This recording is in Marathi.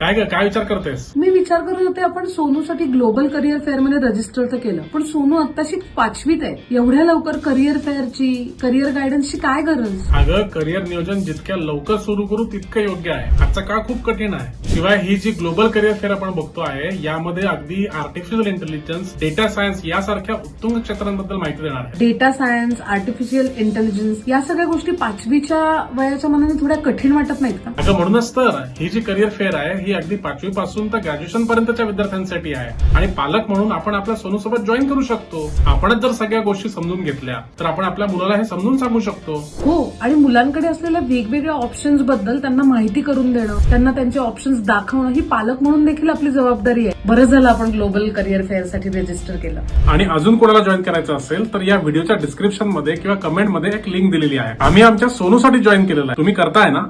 काय ग काय विचार करतेस? मी विचार करत होते आपण सोनूसाठी ग्लोबल करिअर फेअरमध्ये रजिस्टर तर केलं. पण सोनू आत्ताशी पाचवीत आहे. एवढ्या लवकर करिअर फेअरची करिअर गायडन्सची काय गरज? अगं करिअर नियोजन जितक्या लवकर सुरू करू तितकं योग्य आहे. आजचा काळ खूप कठीण आहे. शिवाय ही जी ग्लोबल करिअर फेअर आपण बघतो आहे यामध्ये अगदी आर्टिफिशियल इंटेलिजन्स डेटा सायन्स यासारख्या उत्तुंग क्षेत्रांबद्दल माहिती देणार आहे. डेटा सायन्स आर्टिफिशियल इंटेलिजन्स या सगळ्या गोष्टी पाचवीच्या वयाच्या मनाने थोड्या कठीण वाटत नाहीत का? अगं म्हणूनच तर ही जी करिअर फेअर आहे ही अगदी पाचवी पासून तर ग्रॅज्युएशन पर्यंतच्या विद्यार्थ्यांसाठी आहे. आणि पालक म्हणून आपण आपल्या सोनूसोबत जॉईन करू शकतो. आपणच जर सगळ्या गोष्टी समजून घेतल्या तर आपण आपल्या मुलाला हे समजून सांगू शकतो. हो आणि मुलांकडे असलेल्या वेगवेगळ्या ऑप्शन्सबद्दल त्यांना माहिती करून देणं त्यांना त्यांचे ऑप्शन्स दाखवणं ही पालक म्हणून देखील आपली जबाबदारी आहे. बरं झालं आपण ग्लोबल करिअर फेअरसाठी रजिस्टर केलं. आणि अजून कोणाला जॉईन करायचं असेल तर या व्हिडिओच्या डिस्क्रिप्शनमध्ये किंवा कमेंटमध्ये एक लिंक दिलेली आहे. आम्ही आमच्या सोनूसाठी जॉईन केलेलं आहे. तुम्ही करताय ना?